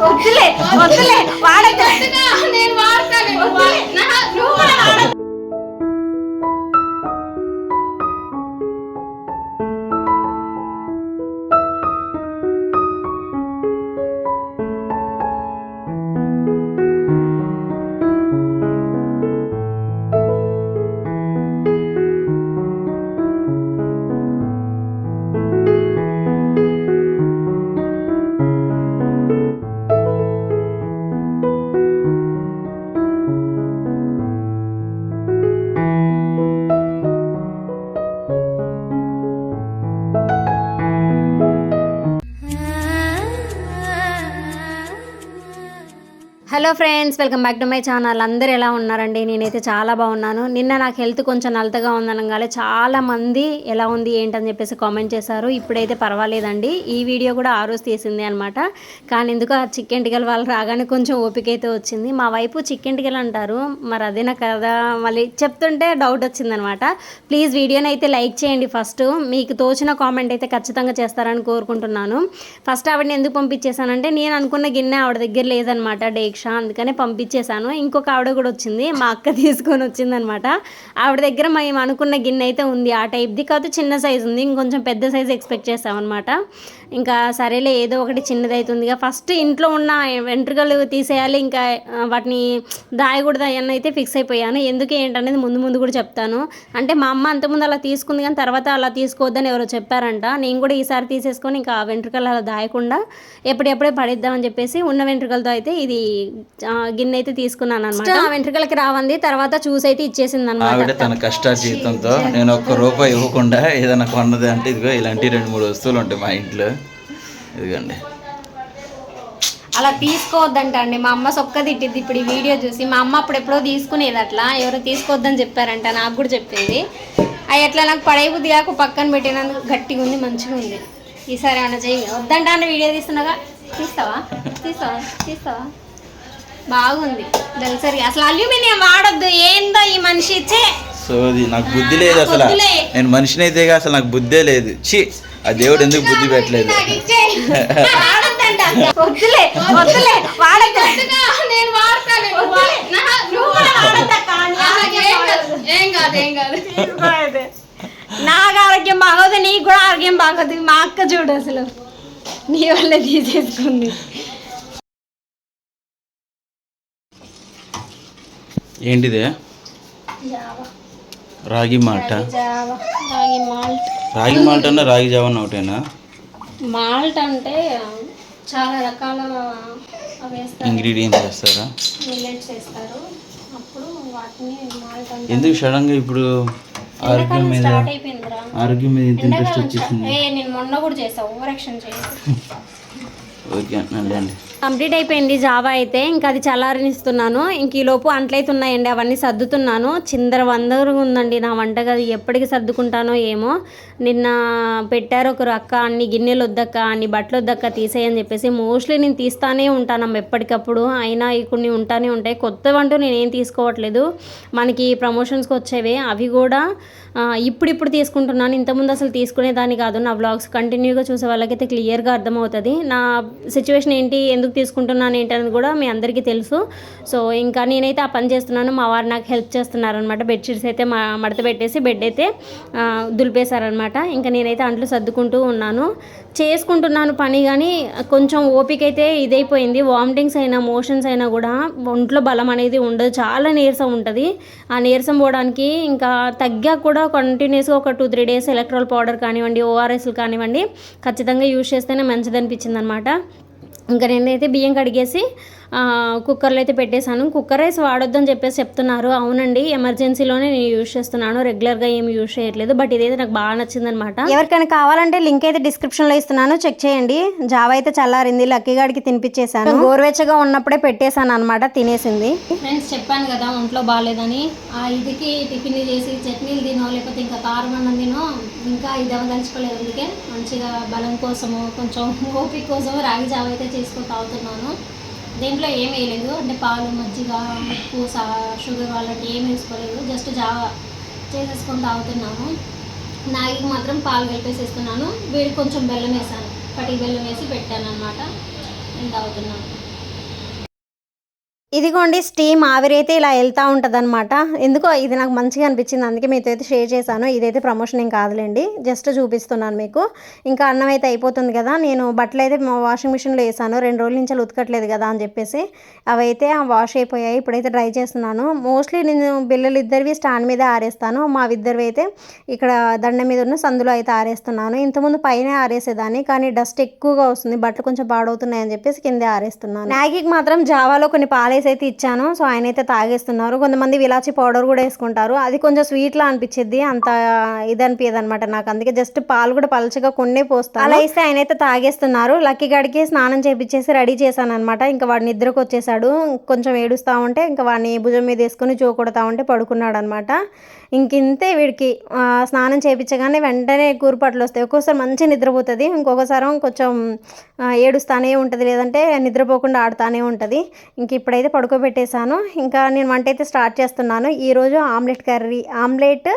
వద్దులే వద్దులే వాడద్దు నేను వాడతాను hello friends welcome back to my channel. అందరు ఎలా ఉన్నారండి? నేనైతే చాలా బాగున్నాను. నిన్న నాకు హెల్త్ కొంచెం నలతగా ఉందనగానే చాలా మంది ఎలా ఉంది ఏంటని చెప్పేసి కామెంట్ చేశారు. ఇప్పుడైతే పర్వాలేదండి. ఈ వీడియో కూడా ఆ రోజు తీసింది అనమాట. కానీ ఎందుకు ఆ చికెన్ టికెల్ వాళ్ళు రాగానే కొంచెం ఓపిక అయితే వచ్చింది. మా వైపు చికెన్ టికెల్ అంటారు. మరి అదేనా కదా మళ్ళీ చెప్తుంటే డౌట్ వచ్చిందనమాట. ప్లీజ్ వీడియోని అయితే లైక్ చేయండి ఫస్ట్. మీకు తోచిన కామెంట్ అయితే ఖచ్చితంగా చేస్తారని కోరుకుంటున్నాను. ఫస్ట్ ఆవిడని ఎందుకు పంపించేశానంటే నేను అనుకున్న గిన్నె ఆవిడ దగ్గర లేదనమాట. డేక్ష అందుకనే పంపించేశాను. ఇంకొక ఆవిడ కూడా వచ్చింది మా అక్క తీసుకొని వచ్చిందనమాట. ఆవిడ దగ్గర మేము అనుకున్న గిన్నె అయితే ఉంది ఆ టైప్ది కాదు చిన్న సైజు ఉంది ఇంకొంచెం పెద్ద సైజు ఎక్స్పెక్ట్ చేసామన్నమాట ఇంకా సరేలే ఏదో ఒకటి చిన్నది అవుతుందిగా ఫస్ట్ ఇంట్లో ఉన్న వెంట్రుకలు తీసేయాలి ఇంకా వాటిని దాయకూడదు అని అయితే ఫిక్స్ అయిపోయాను. ఎందుకు ఏంటనేది ముందు ముందు కూడా చెప్తాను. అంటే మా అమ్మ అంతకుముందు అలా తీసుకుంది కానీ తర్వాత అలా తీసుకోవద్దని ఎవరో చెప్పారంట. నేను కూడా ఈసారి తీసేసుకొని ఇంకా ఆ వెంట్రుకలు అలా దాయకుండా ఎప్పుడెప్పుడే పడిద్దామని చెప్పేసి ఉన్న వెంట్రుకలతో అయితే ఇది గిన్నె అయితే తీసుకున్నాను అనమాట ఆ వెంట్రుకలకి రావంది తర్వాత చూసి అయితే ఇచ్చేసింది అనమాట తన కష్ట జీవితంతో నేను ఒక్క రూపాయి ఇవ్వకుండా ఏదైనా కొన్నది అంటే ఇదిగో ఇలాంటి రెండు మూడు వస్తువులు ఉంటాయి మా ఇంట్లో. ఇదిగోండి. అలా తీసుకోవద్దంట అండి మా అమ్మ సొక్క తిట్టింది ఇప్పుడు ఈ వీడియో చూసి. మా అమ్మ అప్పుడు ఎప్పుడో తీసుకునేది అట్లా. ఎవరో తీసుకోవద్దని చెప్పారంట నాకు కూడా చెప్పింది. అవి ఎట్లా? నాకు పడైబుద్ది కాక పక్కన పెట్టినందుకు గట్టిగా ఉంది మంచిగా ఉంది. ఈసారి ఏమన్నా చెయ్యి. వద్దంట వీడియో తీస్తున్నాగా? తీస్తావా? తీస్తావా? తీస్తావా? బాగుంది. దళసరి అసలు అల్యూమినియం వాడొద్దు. ఏందో ఈ మనిషి ఇచ్చే సో అది నాకు బుద్ధి లేదు అసలు. నేను మనిషిని అయితే అసలు నాకు బుద్ధే లేదు. ఛీ ఆ దేవుడు ఎందుకు బుద్ధి పెట్టలేదు? వాడొద్దంట. వద్దులే నేను నాకు ఆరోగ్యం బాగోదు నీకు కూడా ఆరోగ్యం బాగోదు. మా అక్క చూడు అసలు. నీ వల్ల తీసేసుకుంది. ఏంటిదే? రాగి మాల్ట? రాగి మాల్ట్. రాగి మాల్ట్ అన్న రాగి జావన్ ఒకటేనా? మాల్ట్ అంటే చాలా రకాల ఇంగ్రీడియంట్స్ వేస్తారా? మిల్లెట్స్ వేస్తారు. అప్పుడు వాటిని మాల్ట్ అంటే ఎందుకు సడన్గా ఇప్పుడు ఆరోగ్యం మీద స్టార్ట్ అయిపోయిందిరా. ఆరోగ్యం మీద ఇంత ఇంట్రెస్ట్ వచ్చేసింది? ఏ నేను మొన్న కూడా చేసా ఓవర్ యాక్షన్ ఓకే అండి కంప్లీట్ అయిపోయింది జావా అయితే. ఇంకా అది చల్లారనిస్తున్నాను. ఇంక ఈ లోపు అంట్లయితే ఉన్నాయండి అవన్నీ సర్దుతున్నాను. చిందర వందరు ఉందండి నా వంటగది ఎప్పటికి సర్దుకుంటానో ఏమో. నిన్న పెట్టారు ఒకరు అక్క అన్ని గిన్నెలు వద్దక్క అన్ని బట్టలు వద్దక్క తీసేయని చెప్పేసి మోస్ట్లీ నేను తీస్తానే ఉంటానమ్మ ఎప్పటికప్పుడు. అయినా కొన్ని ఉంటానే ఉంటాయి. కొత్తవంటూ నేనేం తీసుకోవట్లేదు. మనకి ప్రమోషన్స్కి వచ్చేవి. అవి కూడా ఇప్పుడిప్పుడు తీసుకుంటున్నాను. ఇంతకుముందు అసలు తీసుకునేదాన్ని కాదు. నా వ్లాగ్స్ కంటిన్యూగా చూసే వాళ్ళకైతే క్లియర్గా అర్థమవుతుంది. నా సిచ్యువేషన్ ఏంటి? ఎందుకు తీసుకుంటున్నాను ఏంటనేది కూడా మీ అందరికీ తెలుసు. సో ఇంకా నేనైతే ఆ పని చేస్తున్నాను. మా వారు నాకు హెల్ప్ చేస్తున్నారనమాట బెడ్షీట్స్ అయితే మా మడత పెట్టేసి బెడ్ అయితే దులిపేశారనమాట ఇంకా నేనైతే అంట్లు సర్దుకుంటూ ఉన్నాను. చేసుకుంటున్నాను పని కానీ కొంచెం ఓపిక అయితే ఇదైపోయింది. వామిటింగ్స్ అయినా మోషన్స్ అయినా కూడా ఒంట్లో బలం అనేది ఉండదు. చాలా నీరసం ఉంటుంది. ఆ నీరసం పోవడానికి ఇంకా తగ్గా కూడా కంటిన్యూస్గా ఒక two three days Electral powder కానివ్వండి ఓఆర్ఎస్లు కానివ్వండి ఖచ్చితంగా యూజ్ చేస్తేనే మంచిది అనిపించింది అనమాట ఇంకా నేనైతే బియ్యం కడిగేసి ఆ, కుక్కర్లో అయితే పెట్టేశాను. కుక్కర్ రైస్ వాడొద్దని చెప్పేసి చెప్తున్నారు. అవునండి ఎమర్జెన్సీలోనే నేను యూజ్ చేస్తున్నాను. రెగ్యులర్గా ఏమి యూజ్ చేయట్లేదు. బట్ ఇదైతే నాకు బాగా నచ్చిందనమాట ఎవరికైనా కావాలంటే లింక్ అయితే డిస్క్రిప్షన్లో ఇస్తున్నాను. చెక్ చేయండి. జావ అయితే చల్లారింది. లక్కీ గాడికి తినిపించేశాను. గోరువెచ్చగా ఉన్నప్పుడే పెట్టేశాను అనమాట తినేసింది. ఫ్రెండ్స్ చెప్పాను కదా ఒంట్లో బాగాలేదని ఆ ఇదికి టిఫిన్లు చేసి చట్నీలు తినో లేకపోతే ఇంకా కారం అన్నం తినో ఇంకా ఇది అవదలుచుకోలేదు. అందుకే మంచిగా బలం కోసము కొంచెం ఓపిక కోసం రాగి జావ అయితే చేసుకొని తాగుతున్నాను దీంట్లో ఏం వేయలేదు. అంటే పాలు మజ్జిగ ఉప్పు సా షుగర్ అలాంటి ఏం వేసుకోలేదు. జస్ట్ జావా చేసేసుకొని తాగుతున్నాము నాగికి మాత్రం పాలు కలిపేసేస్తున్నాను వేడి కొంచెం బెల్లం వేసాను. పటికి బెల్లం వేసి పెట్టాను అనమాట నేను తాగుతున్నాను ఇదిగోండి స్టీమ్ ఆవిరైతే ఇలా వెళ్తూ ఉంటుంది అనమాట ఎందుకో ఇది నాకు మంచిగా అనిపించింది. అందుకే మీతో అయితే షేర్ చేశాను. ఇదైతే ప్రమోషన్ ఏం కాదులేండి. జస్ట్ చూపిస్తున్నాను మీకు. ఇంకా అన్నం అయితే అయిపోతుంది కదా. నేను బట్టలు అయితే మా వాషింగ్ మిషన్లో వేసాను. రెండు రోజుల నుంచి ఉతకట్లేదు కదా అని చెప్పేసి. అవైతే వాష్ అయిపోయాయి. ఇప్పుడైతే డ్రై చేస్తున్నాను. మోస్ట్లీ నేను బిల్లలు ఇద్దరివి స్టాండ్ మీద ఆరేస్తాను. మా ఇద్దరివి అయితే ఇక్కడ దండ మీద ఉన్న సందులో అయితే ఆరేస్తున్నాను. ఇంతకుముందు పైన ఆరేసేదాన్ని. కానీ డస్ట్ ఎక్కువగా వస్తుంది. బట్టలు కొంచెం పాడవుతున్నాయి అని చెప్పేసి కిందే ఆరేస్తున్నాను. మ్యాగీకి మాత్రం జావాలో కొన్ని పాలేసి అయితే ఇచ్చాను. సో ఆయన అయితే తాగేస్తున్నారు. కొంతమంది విలాచి పౌడర్ కూడా వేసుకుంటారు. అది కొంచెం స్వీట్లా అనిపించింది అంత ఇది అనిపించదు అనమాట నాకు. అందుకే జస్ట్ పాలు కూడా పలచగా కొన్నే పోస్తాను. అలా ఇస్తే ఆయన అయితే తాగేస్తున్నారు. లక్కీ గడికి స్నానం చేపించేసి రెడీ చేశాను అనమాట ఇంకా వాడు నిద్రకు వచ్చేసాడు కొంచెం ఏడుస్తా ఉంటే ఇంకా వాడిని భుజం మీద వేసుకొని జో కొడతా ఉంటే పడుకున్నాడు అనమాట ఇంకింతే వీడికి. స్నానం చేయించగానే వెంటనే కూరుపాట్లు వస్తాయి. ఒక్కోసారి మంచి నిద్రపోతుంది. ఇంకొకసారి కొంచెం ఏడుస్తానే ఉంటుంది. లేదంటే నిద్రపోకుండా ఆడుతానే ఉంటుంది. ఇంక ఇప్పుడైతే పడుకోబెట్టేశాను. ఇంకా నేను వంట అయితే స్టార్ట్ చేస్తున్నాను. ఈరోజు ఆమ్లెట్ కర్రీ. ఆమ్లెట్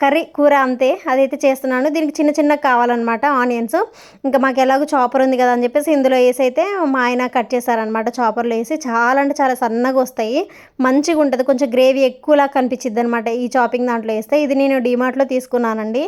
కర్రీ కూర అంతే. అదైతే చేస్తున్నాను. దీనికి చిన్న చిన్న కావాలన్నమాట ఆనియన్స్. ఇంకా మాకు ఎలాగో చాపర్ ఉంది కదా అని చెప్పేసి ఇందులో వేసి అయితే మా ఆయన కట్ చేశారనమాట చాపర్లో వేసి. చాలా అంటే చాలా సన్నగా వస్తాయి. మంచిగా ఉంటుంది. కొంచెం గ్రేవీ ఎక్కువలా కనిపించిద్ది అనమాట ఈ చాపింగ్ దాంట్లో వేస్తే. ఇది నేను డిమార్ట్లో తీసుకున్నానండి.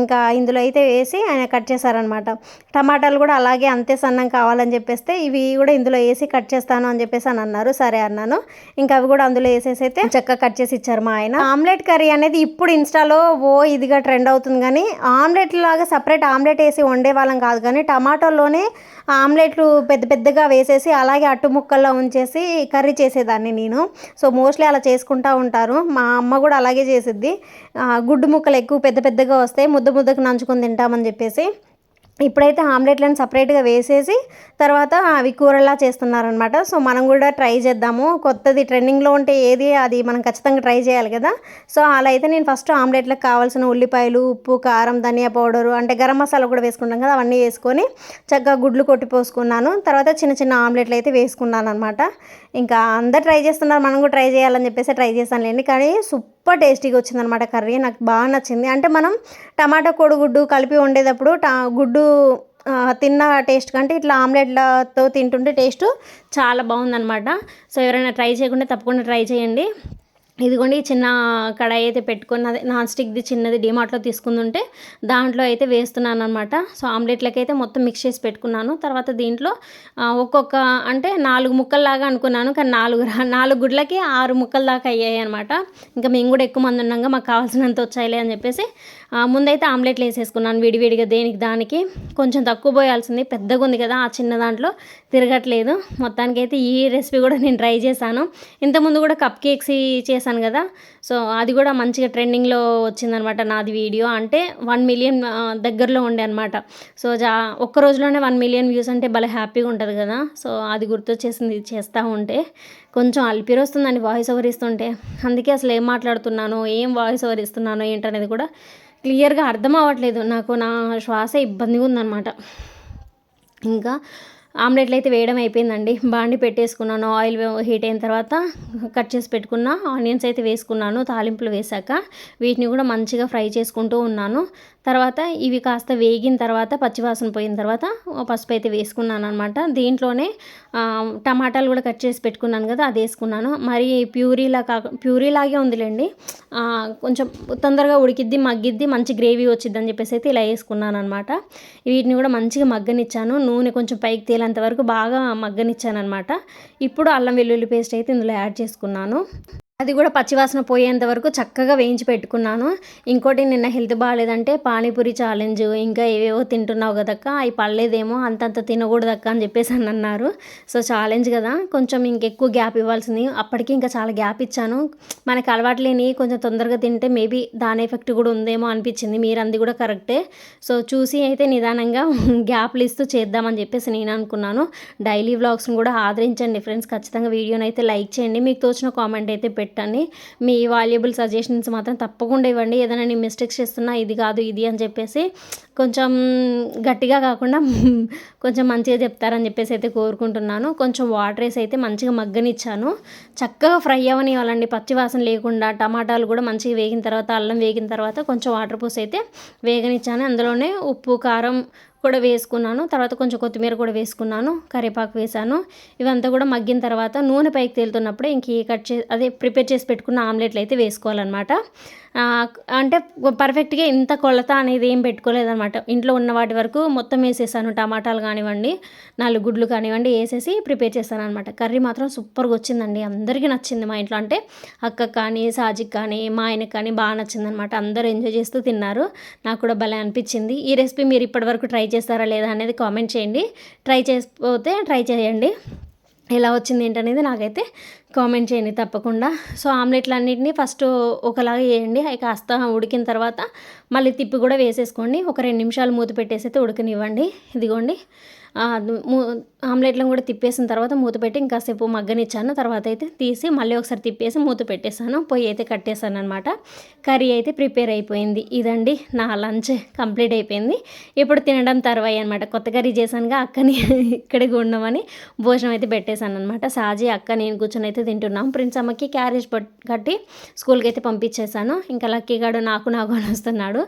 ఇంకా ఇందులో అయితే వేసి ఆయన కట్ చేశారనమాట టమాటాలు కూడా అలాగే అంతే సన్నం కావాలని చెప్పేస్తే ఇవి కూడా ఇందులో వేసి కట్ చేస్తాను అని చెప్పేసి అని అన్నారు. సరే అన్నాను. ఇంకా అవి కూడా అందులో వేసేసి అయితే చక్కగా కట్ చేసి ఇచ్చారు మా ఆయన. ఆమ్లెట్ కర్రీ అనేది ఇప్పుడు ఇన్స్టాలో ఓ ఇదిగా ట్రెండ్ అవుతుంది కానీ ఆమ్లెట్ లాగా సపరేట్ ఆమ్లెట్ వేసి వండే వాళ్ళం కాదు కానీ టమాటోలోనే ఆమ్లెట్లు పెద్ద పెద్దగా వేసేసి అలాగే అట్టు ముక్కల్లో ఉంచేసి కర్రీ చేసేదాన్ని నేను. సో మోస్ట్లీ అలా చేసుకుంటూ ఉంటారు. మా అమ్మ కూడా అలాగే చేసిద్ది. గుడ్డు ముక్కలు ఎక్కువ పెద్ద పెద్దగా వస్తాయి ముద్ద ముద్దకు నంచుకొని తింటామని చెప్పేసి. ఇప్పుడైతే ఆమ్లెట్లను సపరేట్గా వేసేసి తర్వాత అవి కూరలా చేస్తున్నారనమాట. సో మనం కూడా ట్రై చేద్దాము. కొత్తది ట్రెండింగ్లో ఉంటే ఏది అది మనం ఖచ్చితంగా ట్రై చేయాలి కదా. సో అలా అయితే నేను ఫస్ట్ ఆమ్లెట్లకు కావాల్సిన ఉల్లిపాయలు ఉప్పు కారం ధనియా పౌడరు అంటే గరం మసాలా కూడా వేసుకుంటాం కదా అవన్నీ వేసుకొని చక్కగా గుడ్లు కొట్టి పోసుకున్నాను. తర్వాత చిన్న చిన్న ఆమ్లెట్లు అయితే వేసుకున్నాను అనమాట ఇంకా అందరు ట్రై చేస్తున్నారు. మనం కూడా ట్రై చేయాలని చెప్పేసి ట్రై చేశానులేండి. కానీ సూపర్ టేస్టీగా వచ్చిందనమాట కర్రీ. నాకు బాగా నచ్చింది. అంటే మనం టమాటా కోడిగుడ్డు కలిపి వండేటప్పుడు టా గుడ్డు తిన్న టేస్ట్ కంటే ఇట్లా ఆమ్లెట్లతో తింటుంటే టేస్ట్ చాలా బాగుందనమాట సో ఎవరైనా ట్రై చేయకుండా తప్పకుండా ట్రై చేయండి. ఇదిగోండి చిన్న కడాయి అయితే పెట్టుకుని అదే నాన్ స్టిక్ది చిన్నది డిమార్ట్లో తీసుకుందుంటే దాంట్లో అయితే వేస్తున్నాను అనమాట సో ఆమ్లెట్లకి అయితే మొత్తం మిక్స్ చేసి పెట్టుకున్నాను. తర్వాత దీంట్లో ఒక్కొక్క అంటే నాలుగు ముక్కల్లాగా అనుకున్నాను కానీ నాలుగు నాలుగు గుడ్లకి ఆరు ముక్కల దాకా అయ్యాయి అనమాట ఇంకా మేము కూడా ఎక్కువ మంది ఉన్నాగా మాకు కావాల్సినంత వచ్చాయిలే అని చెప్పేసి ముందైతే ఆమ్లెట్లు వేసేసుకున్నాను విడివిడిగా దేనికి దానికి. కొంచెం తక్కువ పోయాల్సింది పెద్దగా ఉంది కదా ఆ చిన్న దాంట్లో తిరగట్లేదు. మొత్తానికైతే ఈ రెసిపీ కూడా నేను ట్రై చేశాను. ఇంతకుముందు కూడా కప్ కేక్స్ చేశాను కదా సో అది కూడా మంచిగా ట్రెండింగ్లో వచ్చిందనమాట నాది వీడియో. అంటే వన్ మిలియన్ దగ్గరలో ఉండే అనమాట సో జా ఒక్క రోజులోనే వన్ మిలియన్ వ్యూస్ అంటే భలే హ్యాపీగా ఉంటుంది కదా సో అది గుర్తొచ్చేసింది ఇది చేస్తూ ఉంటే. కొంచెం అల్పిరి వస్తుందండి వాయిస్ ఓవర్ ఇస్తుంటే. అందుకే అసలు ఏం మాట్లాడుతున్నానో ఏం వాయిస్ ఓవర్ ఇస్తున్నానో ఏంటనేది కూడా క్లియర్గా అర్థం అవ్వట్లేదు. నాకు నా శ్వాస ఇబ్బందిగా ఉందన్నమాట. ఇంకా ఆమ్లెట్లు అయితే వేయడం అయిపోయిందండి. బాండి పెట్టేసుకున్నాను ఆయిల్ హీట్ అయిన తర్వాత కట్ చేసి పెట్టుకున్న ఆనియన్స్ అయితే వేసుకున్నాను తాలింపులు వేశాక. వీటిని కూడా మంచిగా ఫ్రై చేసుకుంటూ ఉన్నాను. తర్వాత ఇవి కాస్త వేగిన తర్వాత పచ్చివాసన పోయిన తర్వాత పసుపు అయితే వేసుకున్నాను అనమాట దీంట్లోనే టమాటాలు కూడా కట్ చేసి పెట్టుకున్నాను కదా అది వేసుకున్నాను. మరి ప్యూరీలా కాక ప్యూరీలాగే ఉందిలేండి. కొంచెం తొందరగా ఉడికిద్ది మగ్గిద్ది మంచి గ్రేవీ వచ్చిద్ది అని చెప్పేసి అయితే ఇలా వేసుకున్నాను అనమాట వీటిని కూడా మంచిగా మగ్గనిచ్చాను. నూనె కొంచెం పైకి తేలేంత వరకు బాగా మగ్గనిచ్చాను అనమాట ఇప్పుడు అల్లం వెల్లుల్లి పేస్ట్ అయితే ఇందులో యాడ్ చేసుకున్నాను. అది కూడా పచ్చివాసన పోయేంత వరకు చక్కగా వేయించి పెట్టుకున్నాను. ఇంకోటి నిన్న హెల్త్ బాగాలేదంటే పానీపూరి ఛాలెంజ్ ఇంకా ఏవేవో తింటున్నావు కదక్క అవి పడలేదేమో అంతంత తినకూడదక్క అని చెప్పేసి అని అన్నారు. సో ఛాలెంజ్ కదా కొంచెం ఇంకెక్కువ గ్యాప్ ఇవ్వాల్సింది. అప్పటికి ఇంకా చాలా గ్యాప్ ఇచ్చాను. మనకి అలవాటు లేని కొంచెం తొందరగా తింటే మేబీ దాని ఎఫెక్ట్ కూడా ఉందేమో అనిపించింది. మీరు అంది కూడా కరెక్టే. సో చూసి అయితే నిదానంగా గ్యాప్లు ఇస్తూ చేద్దామని చెప్పేసి నేను అనుకున్నాను. డైలీ వ్లాగ్స్ని కూడా ఆదరించండి ఫ్రెండ్స్. ఖచ్చితంగా వీడియోని అయితే లైక్ చేయండి. మీకు తోచిన కామెంట్ అయితే పెట్టండి. మీ వాల్యుబుల్ సజెషన్స్ మాత్రం తప్పకుండా ఇవ్వండి. ఏదైనా నేను మిస్టేక్స్ చేస్తున్నా ఇది కాదు ఇది అని చెప్పేసి కొంచెం గట్టిగా కాకుండా కొంచెం మంచిగా చెప్తారని చెప్పేసి అయితే కోరుకుంటున్నాను. కొంచెం వాటర్ వేసి అయితే మంచిగా మగ్గనిచ్చాను. చక్కగా ఫ్రై అవ్వనివ్వాలండి పచ్చి వాసన లేకుండా టమాటాలు కూడా మంచిగా వేగిన తర్వాత అల్లం వేగిన తర్వాత కొంచెం వాటర్ పోసి అయితే వేగనిచ్చాను. అందులోనే ఉప్పు కారం కూడా వేసుకున్నాను. తర్వాత కొంచెం కొత్తిమీర కూడా వేసుకున్నాను. కరివేపాకు వేసాను. ఇవంతా కూడా మగ్గిన తర్వాత నూనె పైకి తేలుతున్నప్పుడు ఇంక కట్ చే అదే ప్రిపేర్ చేసి పెట్టుకున్న ఆమ్లెట్లు అయితే వేసుకోవాలన్నమాట. అంటే పర్ఫెక్ట్గా ఇంత కొలత అనేది ఏం పెట్టుకోలేదన్నమాట. ఇంట్లో ఉన్న వాటి వరకు మొత్తం వేసేసాను. టమాటాలు కానివ్వండి నాలుగు గుడ్లు కానివ్వండి వేసేసి ప్రిపేర్ చేశాను అనమాట కర్రీ మాత్రం సూపర్గా వచ్చిందండి. అందరికీ నచ్చింది మా ఇంట్లో. అంటే అక్క కానీ సాజిక్ కానీ మా ఆయనకి కానీ బాగా నచ్చిందనమాట అందరూ ఎంజాయ్ చేస్తూ తిన్నారు. నాకు కూడా భలే అనిపించింది. ఈ రెసిపీ మీరు ఇప్పటివరకు ట్రై చేస్తారా లేదా అనేది కామెంట్ చేయండి. ట్రై చేసిపోతే ట్రై చేయండి. ఎలా వచ్చింది ఏంటనేది నాకైతే కామెంట్ చేయండి తప్పకుండా. సో ఆమ్లెట్లు అన్నిటిని ఫస్ట్ ఒకలాగా వేయండి. అవి కాస్త ఉడికిన తర్వాత మళ్ళీ తిప్పి కూడా వేసేసుకోండి. ఒక రెండు నిమిషాలు మూత పెట్టేసి అయితే ఉడకనివ్వండి. ఇదిగోండి. ఆమ్లెట్లను కూడా తిప్పేసిన తర్వాత మూత పెట్టి ఇంకాసేపు మగ్గనిచ్చాను. తర్వాత అయితే తీసి మళ్ళీ ఒకసారి తిప్పేసి మూత పెట్టేశాను. పొయ్యి అయితే కట్టేశాను అనమాట కర్రీ అయితే ప్రిపేర్ అయిపోయింది. ఇదండి నా లంచ్ కంప్లీట్ అయిపోయింది. ఇప్పుడు తినడం తర్వాయి అనమాట కొత్త కర్రీ చేశానుగా అక్కని ఇక్కడే ఉండమని భోజనం అయితే పెట్టేశాను అనమాట సాజీ అక్క నేను కూర్చొని అయితే తింటున్నాం. ప్రిన్స్ అమ్మకి క్యారేజ్ కట్టి స్కూల్కి అయితే పంపించేశాను. ఇంకా లక్కీగాడు నాకు నాకు అని వస్తున్నాడు.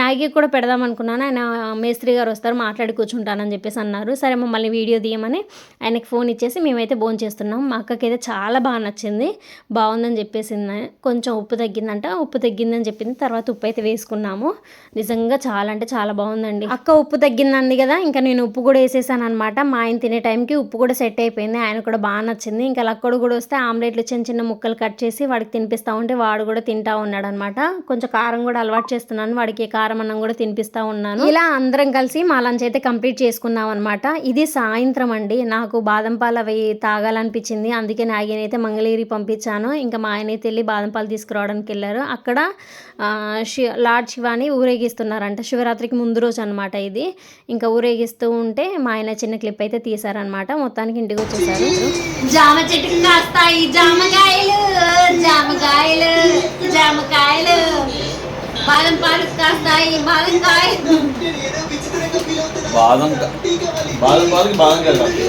నాగి కూడా పెడదాం అనుకున్నాను. ఆయన మేస్త్రి గారు వస్తారు మాట్లాడి కూర్చుంటానని చెప్పేసి అన్నారు సరే మమ్మల్ని వీడియో తీయమని ఆయనకి ఫోన్ ఇచ్చేసి మేమైతే భోజనం చేస్తున్నాం. మా అక్కకి అయితే చాలా బాగా నచ్చింది. బాగుందని చెప్పేసింది. కొంచెం ఉప్పు తగ్గిందంట. ఉప్పు తగ్గిందని చెప్పింది. తర్వాత ఉప్పు అయితే వేసుకున్నాము. నిజంగా చాలా అంటే చాలా బాగుందండి. అక్క ఉప్పు తగ్గిందండి కదా ఇంకా నేను ఉప్పు కూడా వేసేసాను అనమాట మా ఆయన తినే టైంకి ఉప్పు కూడా సెట్ అయిపోయింది. ఆయన కూడా బాగా నచ్చింది. ఇంకా లక్కడు కూడా వస్తే ఆమ్లెట్లు చిన్న చిన్న ముక్కలు కట్ చేసి వాడికి తినిపిస్తూ ఉంటే వాడు కూడా తింటా ఉన్నాడు అనమాట కొంచెం కారం కూడా అలవాటు చేస్తున్నాను. వాడికి కారం అన్నం కూడా తినిపిస్తూ ఉన్నాను. ఇలా అందరం కలిసి మా లంచ్ అయితే కంప్లీట్ చేసుకున్నాం అనమాట ఇది సాయంత్రం అండి. నాకు బాదం పాలు అవి తాగాలనిపించింది. అందుకే నాగినైతే మంగళగిరి పంపించాను. ఇంకా మా ఆయన అయితే వెళ్ళి బాదం పాలు తీసుకురావడానికి వెళ్ళారు. అక్కడ శి లార్డ్ శివాని ఊరేగిస్తున్నారంట. శివరాత్రికి ముందు రోజు అనమాట ఇది. ఇంకా ఊరేగిస్తూ ఉంటే మా ఆయన చిన్న క్లిప్ అయితే తీశారనమాట మొత్తానికి ఇంటికి వచ్చేసారు. జామ చెట్టుకి కాస్తాయి. జామకాయలు జామకాయలు జామకాయలు బాదం పాలు కాస్తాయి. బాదం కాయలు. బాదం బాదం పాలకి బాదం కలిపి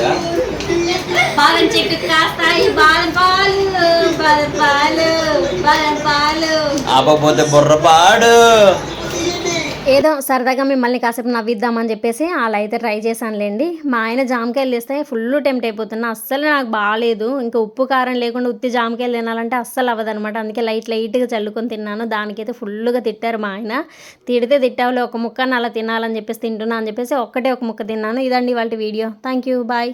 బాదం చెట్టుకి కాస్తాయి బాదం పాలు బాదం పాలు బాదం పాలు. ఆపకపోతే బుర్రపాడు. ఏదో సరదాగా మిమ్మల్ని కాసేపు నవ్విద్దామని చెప్పేసి అలా అయితే ట్రై చేశానులేండి. మా ఆయన జామకాయలు తెస్తే ఫుల్ టెంప్ట్ అయిపోతున్నా. అస్సలు నాకు బాగాలేదు. ఇంకా ఉప్పు కారం లేకుండా ఉత్తి జామకాయలు తినాలంటే అస్సలు అవ్వదనమాట అందుకే లైట్ లైట్గా చల్లుకొని తిన్నాను. దానికైతే ఫుల్గా తిట్టారు మా ఆయన. తిడితే తిట్టావులే ఒక ముక్క అలా తినాలని చెప్పేసి తింటున్నా అని చెప్పేసి ఒక్కటే ఒక ముక్క తిన్నాను. ఇదండి వాళ్ళ వీడియో. Thank you. బాయ్.